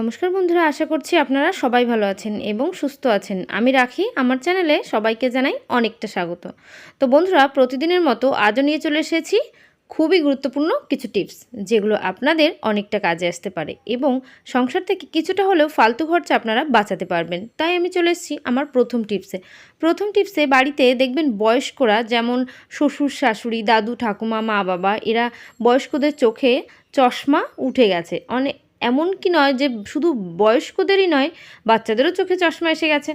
নমস্কার বন্ধুরা, আশা করছি আপনারা সবাই ভালো আছেন এবং সুস্থ আছেন। আমি রাখি, আমার চ্যানেলে সবাইকে জানাই অনেকটা স্বাগত। তো বন্ধুরা, প্রতিদিনের মতো আজও নিয়ে চলে এসেছি খুবই গুরুত্বপূর্ণ কিছু টিপস, যেগুলো আপনাদের অনেকটা কাজে আসতে পারে এবং সংসার থেকে কিছুটা হলেও ফালতু খরচা আপনারা বাঁচাতে পারবেন। তাই আমি চলে এসেছি আমার প্রথম টিপসে। প্রথম টিপসে বাড়িতে দেখবেন বয়স্করা যেমন শ্বশুর, শাশুড়ি, দাদু, ঠাকুমা, মা, বাবা, এরা বয়স্কদের চোখে চশমা উঠে গেছে। অনেক এমন কি নয় যে শুধু বয়স্কদেরই নয়, বাচ্চাদেরও চোখে চশমা এসে গেছে।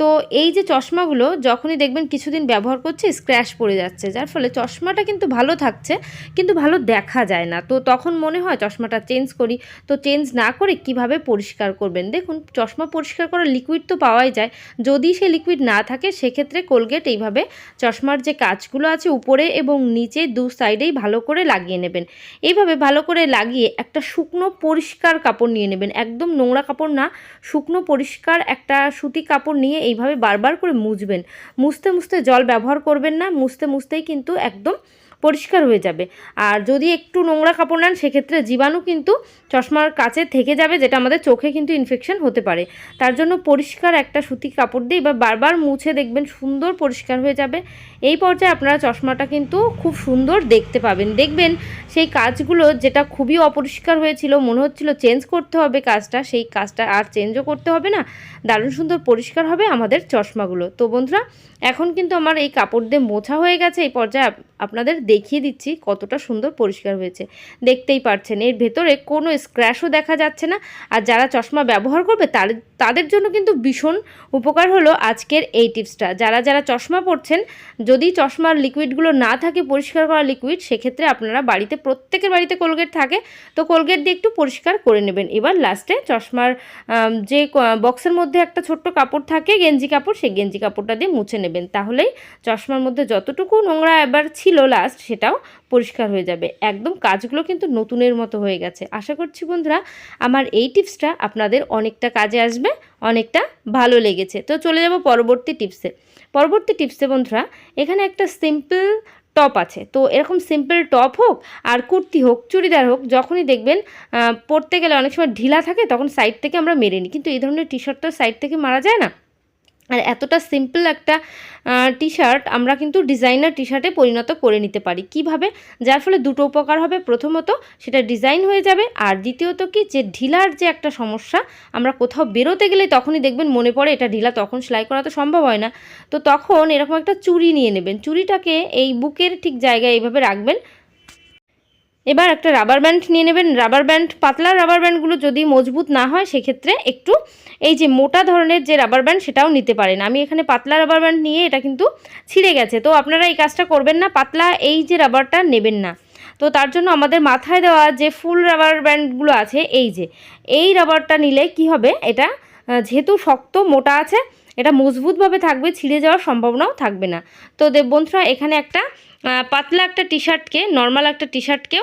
তো এই যে চশমাগুলো যখনই দেখবেন কিছুদিন ব্যবহার করছে স্ক্র্যাশ পড়ে যাচ্ছে, যার ফলে চশমাটা কিন্তু ভালো থাকছে, কিন্তু ভালো দেখা যায় না। তো তখন মনে হয় চশমাটা চেঞ্জ করি। তো চেঞ্জ না করে কীভাবে পরিষ্কার করবেন? দেখুন, চশমা পরিষ্কার করার লিকুইড তো পাওয়াই যায়। যদি সে লিকুইড না থাকে, সেক্ষেত্রে কোলগেট এইভাবে চশমার যে কাজগুলো আছে, উপরে এবং নিচে দু সাইডেই ভালো করে লাগিয়ে নেবেন। এইভাবে ভালো করে লাগিয়ে একটা শুকনো পরিষ্কার কাপড় নিয়ে নেবেন। একদম নোংরা কাপড় না, শুকনো পরিষ্কার একটা সুতি কাপড় নিয়ে এইভাবে বারবার করে মুছবেন। মুছতে মুছতে জল ব্যবহার করবেন না, মুছতে মুছতেই কিন্তু একদম পরিষ্কার হয়ে যাবে। আর যদি একটু নোংরা কাপড় নেন, সেক্ষেত্রে জীবাণু কিন্তু চশমার কাছে থেকে যাবে, যেটা আমাদের চোখে কিন্তু ইনফেকশন হতে পারে। তার জন্য পরিষ্কার একটা সুতি কাপড় দিয়ে বা বারবার মুছে দেখবেন, সুন্দর পরিষ্কার হয়ে যাবে। এই পর্যায়ে আপনারা চশমাটা কিন্তু খুব সুন্দর দেখতে পাবেন। দেখবেন সেই কাজগুলো যেটা খুবই অপরিষ্কার হয়েছিল, মনে হচ্ছিল চেঞ্জ করতে হবে কাজটা, সেই কাজটা আর চেঞ্জও করতে হবে না। দারুণ সুন্দর পরিষ্কার হবে আমাদের চশমাগুলো। তো বন্ধুরা, এখন কিন্তু আমার এই কাপড় দিয়ে মোছা হয়ে গেছে। এই পর্যায়ে আপনাদের দেখিয়ে দিচ্ছি কতটা সুন্দর পরিষ্কার হয়েছে। দেখতেই পাচ্ছেন এর ভেতরে কোনো স্ক্র্যাশও দেখা যাচ্ছে না। আর যারা চশমা ব্যবহার করবে তাদের তাদের জন্য কিন্তু ভীষণ উপকার হলো আজকের এই টিপসটা। যারা যারা চশমা পরছেন, যদি চশমার লিকুইডগুলো না থাকে, পরিষ্কার করা লিকুইড সেক্ষেত্রে আপনারা বাড়িতে, প্রত্যেকের বাড়িতে কোলগেট থাকে। তো কোলগেট দিয়ে একটু পরিষ্কার করে নেবেন। এবার লাস্টে চশমার যে বক্সের মধ্যে একটা ছোট্ট কাপড় থাকে, গেঞ্জি কাপড়, সেই গেঞ্জি কাপড়টা দিয়ে মুছে নেবেন। তাহলেই চশমার মধ্যে যতটুকু নোংরা এবার ছিল লাস্ট সেটাও পরিষ্কার হয়ে যাবে। একদম কাজগুলো কিন্তু নতুনের মতো হয়ে গেছে। আশা করছি বন্ধুরা, আমার এই টিপসটা আপনাদের অনেকটা কাজে আসবে, অনেকটা ভালো লেগেছে। তো চলে যাব পরবর্তী টিপসে। পরবর্তী টিপসে বন্ধুরা, এখানে একটা সিম্পল টপ আছে। তো এরকম সিম্পল টপ হোক আর কুর্তি হোক, চুড়িদার হোক, যখনই দেখবেন পরতে গেলে অনেক সময় ঢিলা থাকে, তখন সাইড থেকে আমরা মেরে নিই। কিন্তু এই ধরনের টি শার্ট তো সাইড থেকে মারা যায় না। আর এতটা সিম্পল একটা টি শার্ট আমরা কিন্তু ডিজাইনার টি শার্টে পরিণত করে নিতে পারি। কীভাবে? যার ফলে দুটো উপকার হবে। প্রথমত, সেটা ডিজাইন হয়ে যাবে। আর দ্বিতীয়ত কি? যে ঢিলার যে একটা সমস্যা, আমরা কোথাও বেরোতে গেলে তখনই দেখবেন মনে পড়ে, এটা ঢিলা তখন সেলাই করা তো সম্ভব হয় না। তো তখন এরকম একটা চুড়ি নিয়ে নেবেন। চুড়িটাকে এই বুকের ঠিক জায়গায় এইভাবে রাখবেন। এবার একটা রাবার ব্যান্ড নিয়ে নেবেন। রাবার ব্যান্ড পাতলা রাবার ব্যান্ডগুলো যদি মজবুত না হয়, সেক্ষেত্রে একটু এই যে মোটা ধরনের যে রাবার ব্যান্ড সেটাও নিতে পারেন। আমি এখানে পাতলা রাবার ব্যান্ড নিয়ে এটা কিন্তু ছিঁড়ে গেছে। তো আপনারা এই কাজটা করবেন না, পাতলা এই যে রাবারটা নেবেন না। তো তার জন্য আমাদের মাথায় দেওয়া যে ফুল রাবার ব্যান্ডগুলো আছে, এই যে, এই রাবারটা নিলে কি হবে? এটা যেহেতু শক্ত, মোটা আছে, এটা মজবুতভাবে থাকবে, ছিঁড়ে যাওয়ার সম্ভাবনাও থাকবে না। তো বন্ধুরা, এখানে একটা পাতলা একটা টি শার্টকে নর্মাল একটা টি শার্টকে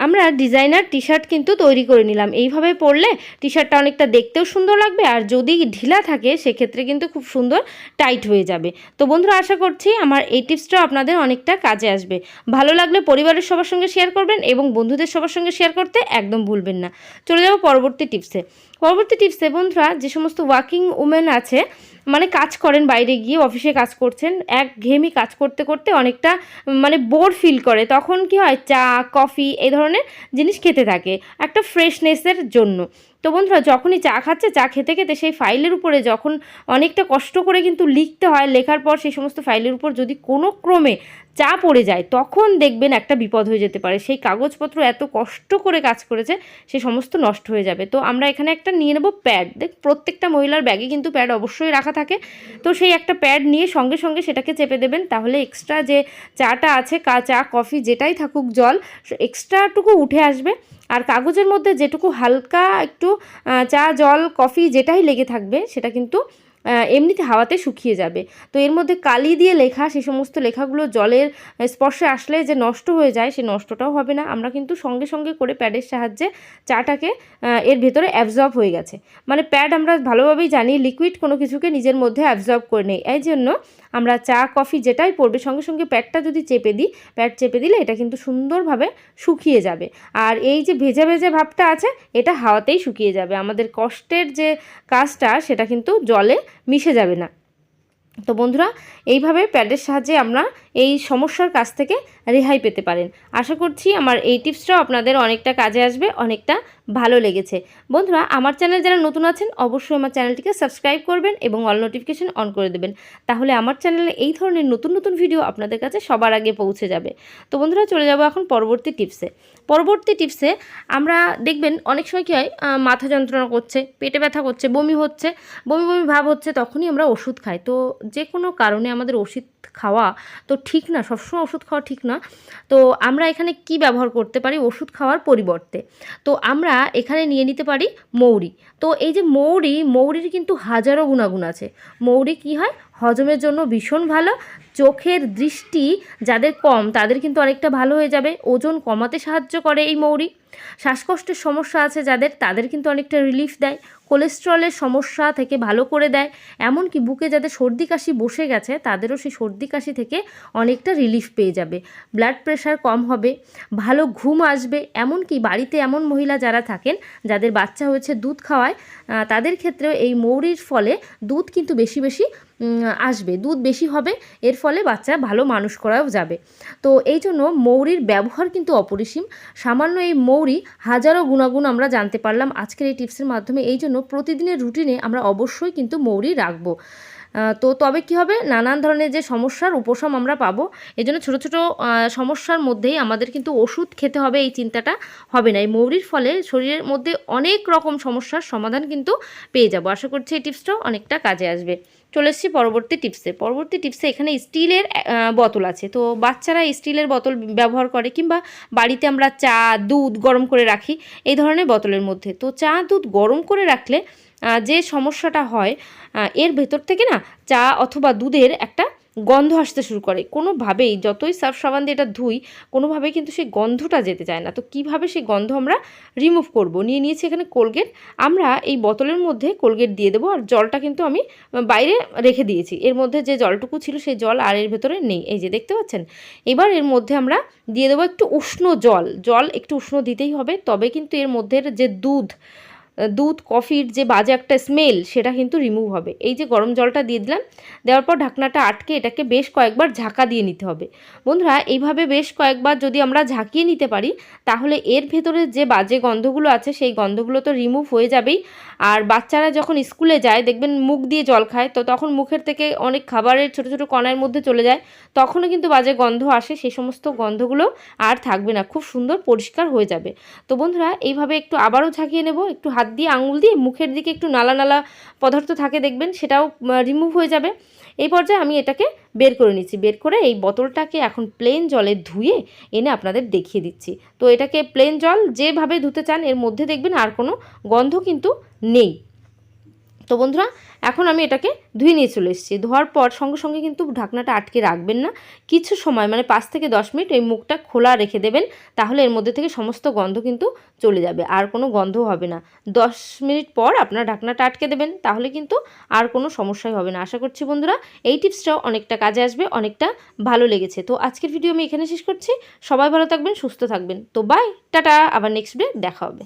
আমরা ডিজাইনার টি শার্ট কিন্তু তৈরি করে নিলাম। এইভাবে পরলে টি শার্টটা অনেকটা দেখতেও সুন্দর লাগবে আর যদি ঢিলা থাকে সেক্ষেত্রে কিন্তু খুব সুন্দর টাইট হয়ে যাবে। তো বন্ধুরা, আশা করছি আমার এই টিপসটাও আপনাদের অনেকটা কাজে আসবে। ভালো লাগলে পরিবারের সবার সঙ্গে শেয়ার করবেন এবং বন্ধুদের সবার সঙ্গে শেয়ার করতে একদম ভুলবেন না। চলে যাব পরবর্তী টিপসে পরবর্তী টিপসে বন্ধুরা, যে সমস্ত ওয়ার্কিং উমেন আছে মানে কাজ করেন বাইরে গিয়ে অফিসে কাজ করছেন এক ঘেমি কাজ করতে করতে অনেকটা মানে বোর ফিল করে। তখন কি হয়? চা কফি এই ধরনের জিনিস খেতে থাকে। একটা ফ্রেশনেসের জন্য। তো বন্ধুরা, যখনই চা খাচ্ছে, চা খেতে খেতে সেই ফাইলের উপরে যখন অনেকটা কষ্ট করে কিন্তু লিখতে হয়, লেখার পর সেই সমস্ত ফাইলের উপর যদি কোনো ক্রমে চা পড়ে যায়, তখন দেখবেন একটা বিপদ হয়ে যেতে পারে। সেই কাগজপত্র এত কষ্ট করে কাজ করেছে, সে সমস্ত নষ্ট হয়ে যাবে। তো আমরা এখানে একটা নিয়ে নেব প্যাড। দেখ, প্রত্যেকটা মহিলার ব্যাগে কিন্তু প্যাড অবশ্যই রাখা থাকে। তো সেই একটা প্যাড নিয়ে সঙ্গে সঙ্গে সেটাকে চেপে দেবেন। তাহলে এক্সট্রা যে চাটা আছে, কা, চা, কফি যেটাই থাকুক জল এক্সট্রাটুকু উঠে আসবে। আর কাগজের মধ্যে যেটুকু হালকা একটু চা জল কফি যেটাই লেগে থাকবে সেটা কিন্তু এমনিতে হাওয়াতে শুকিয়ে যাবে। তো এর মধ্যে কালি দিয়ে লেখা সেই সমস্ত লেখাগুলো জলের স্পর্শে আসলে যে নষ্ট হয়ে যায়, সে নষ্টটাও হবে না। আমরা কিন্তু সঙ্গে সঙ্গে করে প্যাডের সাহায্যে চাটাকে এর ভেতরে অ্যাবজর্ব হয়ে গেছে। মানে প্যাড আমরা ভালোভাবেই জানি লিকুইড কোনো কিছুকে নিজের মধ্যে অ্যাবজর্ব করে নেই এই জন্য আমরা চা, কফি যেটাই পড়বে, সঙ্গে সঙ্গে প্যাডটা যদি চেপে দিই, প্যাড চেপে দিলে এটা কিন্তু সুন্দরভাবে শুকিয়ে যাবে। আর এই যে ভেজা ভেজা ভাবটা আছে, এটা হাওয়াতেই শুকিয়ে যাবে। আমাদের কষ্টের যে কাজটা, সেটা কিন্তু জলে মিশে যাবে না। তো বন্ধুরা এইভাবে প্যাডের সাহায্যে আমরা এই সমস্যার কাছ থেকে রেহাই পেতে পারেন। আশা করছি আমার এই টিপসটাও আপনাদের অনেকটা কাজে আসবে, অনেকটা ভালো লেগেছে। বন্ধুরা, আমার চ্যানেল যারা নতুন আছেন, অবশ্যই আমার চ্যানেলটিকে সাবস্ক্রাইব করবেন এবং অল নোটিফিকেশন অন করে দেবেন। তাহলে আমার চ্যানেলে এই ধরনের নতুন নতুন ভিডিও আপনাদের কাছে সবার আগে পৌঁছে যাবে। তো বন্ধুরা, চলে যাব এখন পরবর্তী টিপসে। পরবর্তী টিপসে আমরা দেখবেন অনেক সময় কী হয় মাথা যন্ত্রণা করছে, পেটে ব্যথা করছে, বমি হচ্ছে, বমি বমি ভাব হচ্ছে, তখনই আমরা ওষুধ খাই। তো যে কোনো কারণে আমাদের ওষুধ খাওয়া তো ঠিক না, সবসময় ওষুধ খাওয়া ঠিক না। তো আমরা এখানে কি ব্যবহার করতে পারি? ওষুধ খাওয়ার পরিবর্তে। তো আমরা এখানে নিয়ে নিতে পারি মৌরি। তো এই যে মৌরি, মৌরির কিন্তু হাজারো গুণাগুণ আছে। মৌরি কি হয়? হজমের জন্য ভীষণ ভালো। চোখের দৃষ্টি যাদের কম, তাদের কিন্তু অনেকটা ভালো হয়ে যাবে। ওজন কমাতে সাহায্য করে এই মৌরি। শ্বাসকষ্টের সমস্যা আছে যাদের, তাদের কিন্তু অনেকটা রিলিফ দেয়। কোলেস্ট্রলের সমস্যা থেকে ভালো করে দেয়। এমনকি বুকে যাদের সর্দি কাশি বসে গেছে, তাদেরও সেই সর্দি কাশি থেকে অনেকটা রিলিফ পেয়ে যাবে। ব্লাড প্রেশার কম হবে, ভালো ঘুম আসবে। এমনকি বাড়িতে এমন মহিলা যারা থাকেন, যাদের বাচ্চা হয়েছে দুধ খাওয়ায় তাদের ক্ষেত্রেও এই মৌরির ফলে দুধ কিন্তু বেশি বেশি আসবে। দুধ বেশি হবে, এর ফলে বাচ্চা ভালো মানুষ করাও যাবে। তো এই জন্য মৌরির ব্যবহার কিন্তু অপরিসীম। সামান্য এই মৌরি হাজারো গুণাগুণ আমরা জানতে পারলাম আজকের এই টিপসের মাধ্যমে। এই জন্য প্রতিদিনের রুটিনে আমরা অবশ্যই কিন্তু মৌরি রাখব। তো তবে কি হবে? নানান ধরনের যে সমস্যার উপশম আমরা পাবো, এই জন্য ছোটো ছোটো সমস্যার মধ্যেই আমাদের কিন্তু ওষুধ খেতে হবে, এই চিন্তাটা হবে না। এই মৌরির ফলে শরীরের মধ্যে অনেক রকম সমস্যার সমাধান কিন্তু পেয়ে যাব। আশা করছি এই টিপসটাও অনেকটা কাজে আসবে। চলে এসেছি পরবর্তী টিপসে। পরবর্তী টিপসে এখানে স্টিলের বোতল আছে। তো বাচ্চারা স্টিলের বোতল ব্যবহার করে কিংবা বাড়িতে আমরা চা, দুধ গরম করে রাখি, এই ধরনের বোতলের মধ্যে। তো চা, দুধ গরম করে রাখলে যে সমস্যাটা হয় এর ভেতর থেকে না চা অথবা দুধের একটা গন্ধ আসতে শুরু করে। কোনোভাবেই যতই সার্ফ সাবান দিয়ে এটা ধুই, কোনোভাবেই কিন্তু সেই গন্ধটা যেতে চায় না। তো কীভাবে সেই গন্ধ আমরা রিমুভ করব? নিয়ে নিয়েছি এখানে কোলগেট। আমরা এই বোতলের মধ্যে কোলগেট দিয়ে দেবো আর জলটা কিন্তু আমি বাইরে রেখে দিয়েছি। এর মধ্যে যে জলটুকু ছিল সেই জল আর এর ভেতরে নেই। এই যে দেখতে পাচ্ছেন? এবার এর মধ্যে আমরা দিয়ে দেবো একটু উষ্ণ জল। জল একটু উষ্ণ দিতেই হবে, তবে কিন্তু এর মধ্যে যে দুধ দুধ, কফির যে বাজে একটা স্মেল সেটা কিন্তু রিমুভ হবে। এই যে গরম জলটা দিয়ে দিলাম, দেওয়ার পর ঢাকনাটা আটকে এটাকে বেশ কয়েকবার ঝাঁকা দিয়ে নিতে হবে। বন্ধুরা, এইভাবে বেশ কয়েকবার যদি আমরা ঝাঁকিয়ে নিতে পারি, তাহলে এর ভেতরে যে বাজে গন্ধগুলো আছে, সেই গন্ধগুলো তো রিমুভ হয়ে যাবেই। আর বাচ্চারা যখন স্কুলে যায়, দেখবেন মুখ দিয়ে জল খায়, তো তখন মুখের থেকে অনেক খাবারের ছোটো ছোটো কণার মধ্যে চলে যায়, তখনও কিন্তু বাজে গন্ধ আসে সেই সমস্ত গন্ধগুলো আর থাকবে না, খুব সুন্দর পরিষ্কার হয়ে যাবে। তো বন্ধুরা, এইভাবে একটু আবারও ঝাঁকিয়ে নেব, একটু হাত দিয়ে, আঙুল দিয়ে মুখের দিকে একটু নালা নালা পদার্থ থাকে দেখবেন, সেটাও রিমুভ হয়ে যাবে। এই পর্যায়ে আমি এটাকে বের করে নিচ্ছি। বের করে এই বোতলটাকে এখন প্লেন জলে ধুয়ে এনে আপনাদের দেখিয়ে দিচ্ছি। তো এটাকে প্লেন জল যেভাবে ধুতে চান, এর মধ্যে দেখবেন আর কোনো গন্ধ কিন্তু নেই। তো বন্ধুরা, এখন আমি এটাকে ধুয়ে নিয়ে চলে এসেছি। ধোয়ার পর সঙ্গে সঙ্গে কিন্তু ঢাকনাটা আটকে রাখবেন না। কিছু সময় মানে পাঁচ থেকে দশ মিনিট এই মুখটা খোলা রেখে দেবেন, তাহলে এর মধ্যে থেকে সমস্ত গন্ধ কিন্তু চলে যাবে, আর কোনো গন্ধ হবে না। দশ মিনিট পর আপনার ঢাকনাটা আটকে দেবেন, তাহলে কিন্তু আর কোনো সমস্যাই হবে না। আশা করছি বন্ধুরা, এই টিপসটাও অনেকটা কাজে আসবে, অনেকটা ভালো লেগেছে। তো আজকের ভিডিও আমি এখানে শেষ করছি। সবাই ভালো থাকবেন, সুস্থ থাকবেন। তো বাই, টাটা, আবার নেক্সট ডে দেখা হবে।